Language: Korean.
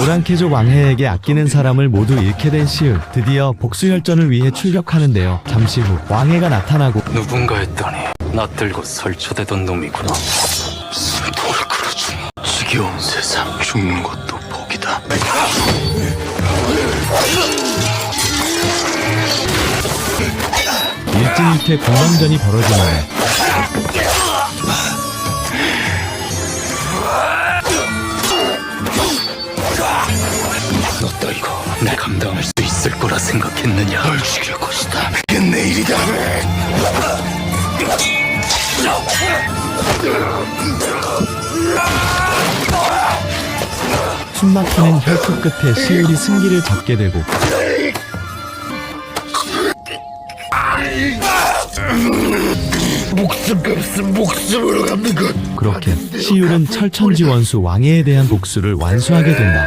오랑캐족 왕해에게 아끼는 사람을 모두 잃게 된 시은 드디어 복수혈전을 위해 출격하는데요. 잠시 후 왕해가 나타나고 누군가 했더니 나 들고 설쳐대던 놈이구나. 숨통을 끌어주마. 지겨운 세상 죽는 것도 복이다. 일진일퇴 공방전이 벌어지나요. 내 감당할 수 있을 거라 생각했느냐? 널 죽일 것이다. 그게 내일이다. 숨막히는 혈투 끝에 시을이 승기를 잡게 되고 목숨 값은 목숨으로 갚는 것. 그렇게 시율은 철천지 원수 왕해에 대한 복수를 완수하게 된다.